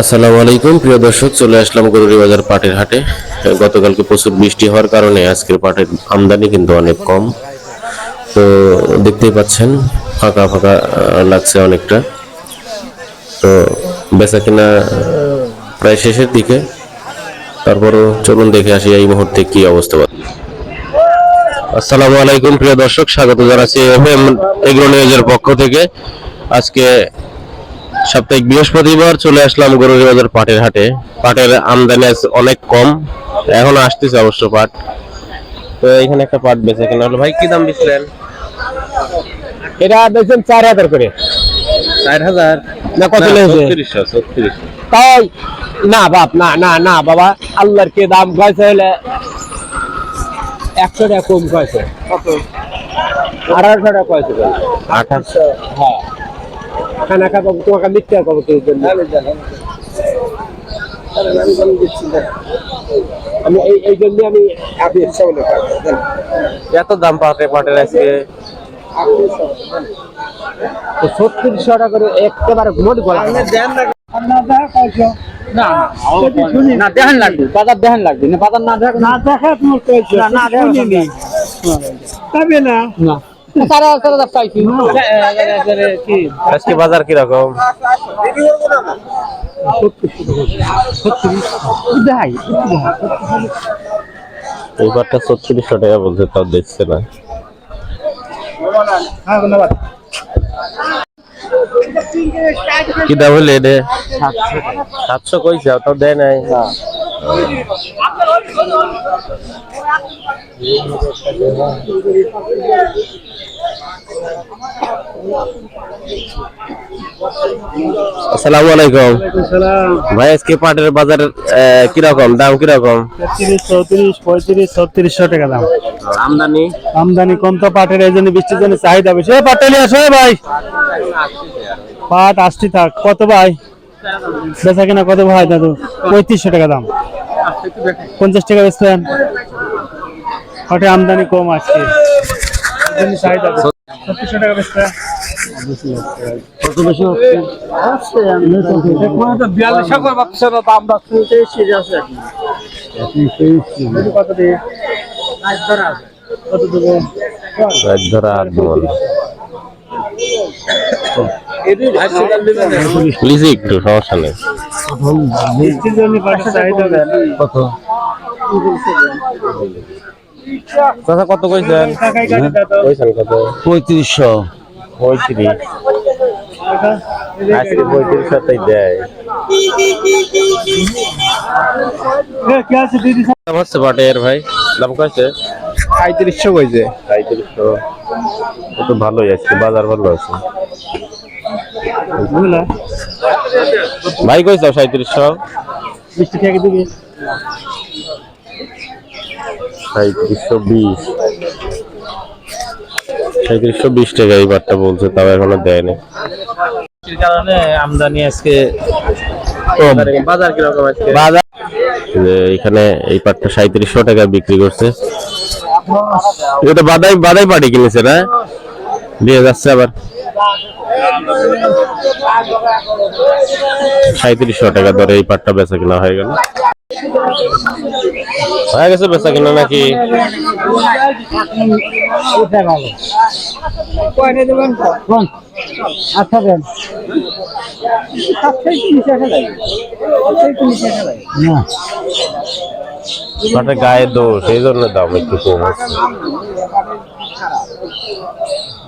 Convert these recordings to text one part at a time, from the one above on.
আসসালামু আলাইকুম। প্রিয় দর্শক, চলে আসলাম গরুরি বাজার পাটের হাটে। গতকালকে প্রচুর বৃষ্টি হওয়ার কারণে আজকের পাটের আমদানি কিন্তু অনেক কম। তো দেখতেই পাচ্ছেন, ফাঁকা ফাঁকা লাগছে অনেকটা। তো বেচা কিনা প্রায় শেষের দিকে। তারপরও চলুন দেখে আসি এই মুহূর্তে কি অবস্থা। আসসালামু আলাইকুম, প্রিয় দর্শক। স্বাগত জানাচ্ছি এগ্রো নিউজের পক্ষ থেকে। আজকে সাপ্তাহিক বৃহস্পতিবার চলে আসলাম গরুর বাজার পাটের হাটে। পাটের আমদানি অনেক কম এখন আসতেছে অবশ্য পাট। তো এখানে একটা পাট বেচে কেনা হলো। ভাই কি দাম দিচ্ছিলেন? এটা দেখছেন চার হাজার করে। চার হাজার? না কত লেগেছে? ছত্রিশশো ছত্রিশশো তাই না বাপ না না না বাবা আল্লাহর কে দাম কয়েছে হলে একশো টাকা কম কয়েছে। কত? আঠারোশো টাকা কয়েছে আঠাশশো হ্যাঁ। খানা খাব তোমাকে লিখতে তোর জন্য। আমি এই এই জন্য আমি আপনি এত দাম পাটে পাটের আজকে? ছত্রিশশো টাকা করে একেবারে ঘুমোট গলা। না। না দেখান লাগবে বাজার দেখান লাগবে না বাজার না দেখ না দেখা না তবে না। না? কি আজকে বাজার কীরকম? এই ছত্রিশশো টাকা বলছে, তাও দেখছে না। কি দাম হলে সাতশো কইছে তাও দেয় নাই। আসসালামু আলাইকুম। ভাই আজকে পাটের বাজার কীরকম? দাম কীরকম? চৌত্রিশ পঁয়ত্রিশ ছত্রিশশো টাকা দাম। আমদানি? আমদানি কম তো পাটের এই জন্য বৃষ্টির জন্য চাহিদা বেশি। এ নিয়ে আসো ভাই। পাট আসছি থাক। কত ভাই? বেচা কিনা কত ভাই দাদু? পঁয়ত্রিশশো টাকা দাম। পঞ্চাশ টাকা বেচবেন পাটে আমদানি কম এই চাহিদা ছত্রিশশো টাকা প্লিজ একটু সমস্যা নেই বেশি। চাচা কত কইছেন? কত? পঁয়ত্রিশশো। পঁয়ত্রিশ। আজকে পঁয়ত্রিশ সাতাই দেয়। এ, কি আছে? দিদি দাম ভাই। দাম কইছে? সাঁত্রিশশো কইছে। সাঁত্রিশশো তো ভালোই আছে বাজার ভালো আছে। ভাই কইছ সাঁত্রিশশো দিবি? সাঁত্রিশশো বিশ। সাঁত্রিশশো বিশ টাকা এই বারটা বলছে তাও এখনও দেয়নি। কারণে আমদানি আজকে বাজার কীরকম আজকে? বাজার এখানে এই পাটটা সাঁত্রিশশো টাকা বিক্রি করছে। এটা বাদাই বাদাই পাটি কিনেছে না? দিয়ে যাচ্ছে আবার। সাঁত্রিশশো টাকা দরে এই পাটটা বেচা কিনা হয়ে গেল। হয়ে গেছে বেচা কিনা নাকি? আচ্ছা গায়ে দোষ, এই জন্য দাম একটু কম আছে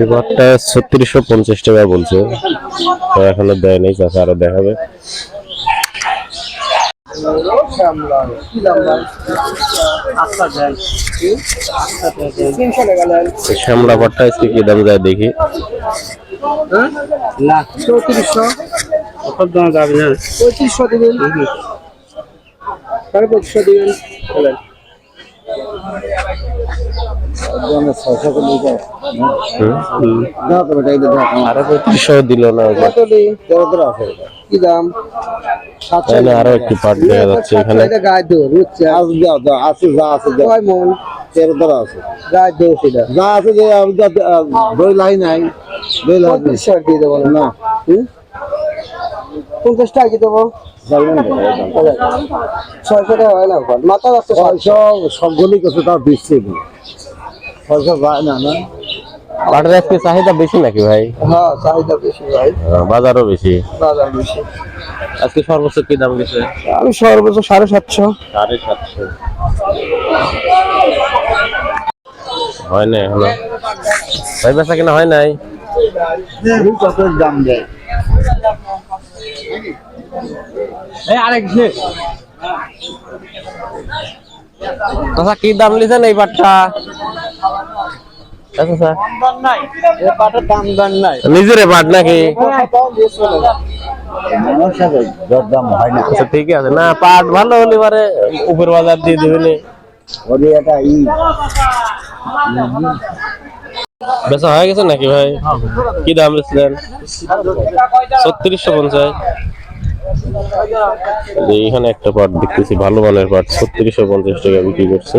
এই ছত্রিশশো পঞ্চাশ টাকা বলছে। তো এখনও দেয় নাই চাষা আরও দেখাবে। এই শ্যামলা পাটটা আজকে কি দাম যায় দেখি। চৌত্রিশশো। কত দাম যাবে না। পঁয়ত্রিশশো দিবেন। সাড়ে পঁচিশশো দিবেন বলেন হুম? আরও পঁয়ত্রিশশো দিল না। কি দাম আরও একটি পাট দেখা যাচ্ছে এখানে আছে যা আছে কয় মন তেরো আছে গায়ে সেটা যা আছে যে দই লাই নাই দই লাই না পঞ্চাশ টাকা কি দেবো? ছয়শো টাকা হয় না মাথা যাচ্ছে ছয়শো। সবগুলি কিছু তার দিচ্ছে ছয়শো যায় না না? পাটের আজকে চাহিদা বেশি নাকি ভাই? হ্যাঁ চাহিদা বেশি ভাই। বাজারও বেশি। বাজার বেশি। আজকে সর্বোচ্চ কি দাম গেছে আমি সর্বোচ্চ সাড়ে সাতশো। সাড়ে সাতশো। হয় নাই এখনও ভাই বেচা কিনা হয় নাই? দাম দেয়। আচ্ছা কি দাম নিছেন এই পাটটা? নিজের পাট নাকি? হয় আচ্ছা ঠিক আছে। না পাট ভালো হলে পারে উপর বাজার দিয়ে দিবেন। বেচা হয়ে গেছে নাকি ভাই? কি দাম বেচলেন? ছত্রিশশো পঞ্চাশ। এই এখানে একটা পাট দেখতেছি, ভালো মানের পাট, ছত্রিশশো পঞ্চাশ টাকা বিক্রি করছে।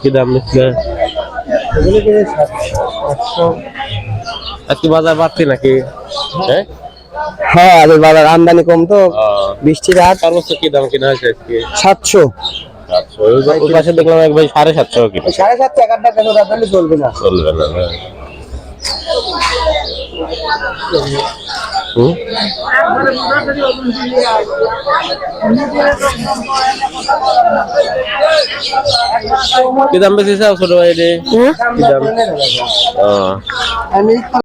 কি দাম বেচলেন? আজকে বাজার বাড়তি নাকি? হ্যাঁ? হ্যাঁ বাজার আমদানি কম তো। বৃষ্টির হাট সর্বোচ্চ কি দাম কিনা হয়েছে আজকে? সাতশো। ওই পাশে দেখলাম এক ভাই সাড়ে সাতশো কিনা। সাড়ে সাতশো এক আটটা কেন রাখলে চলবে না। চলবে না না। কি দাম বেশি ছোট ভাই রে কি দাম? আহ, আমি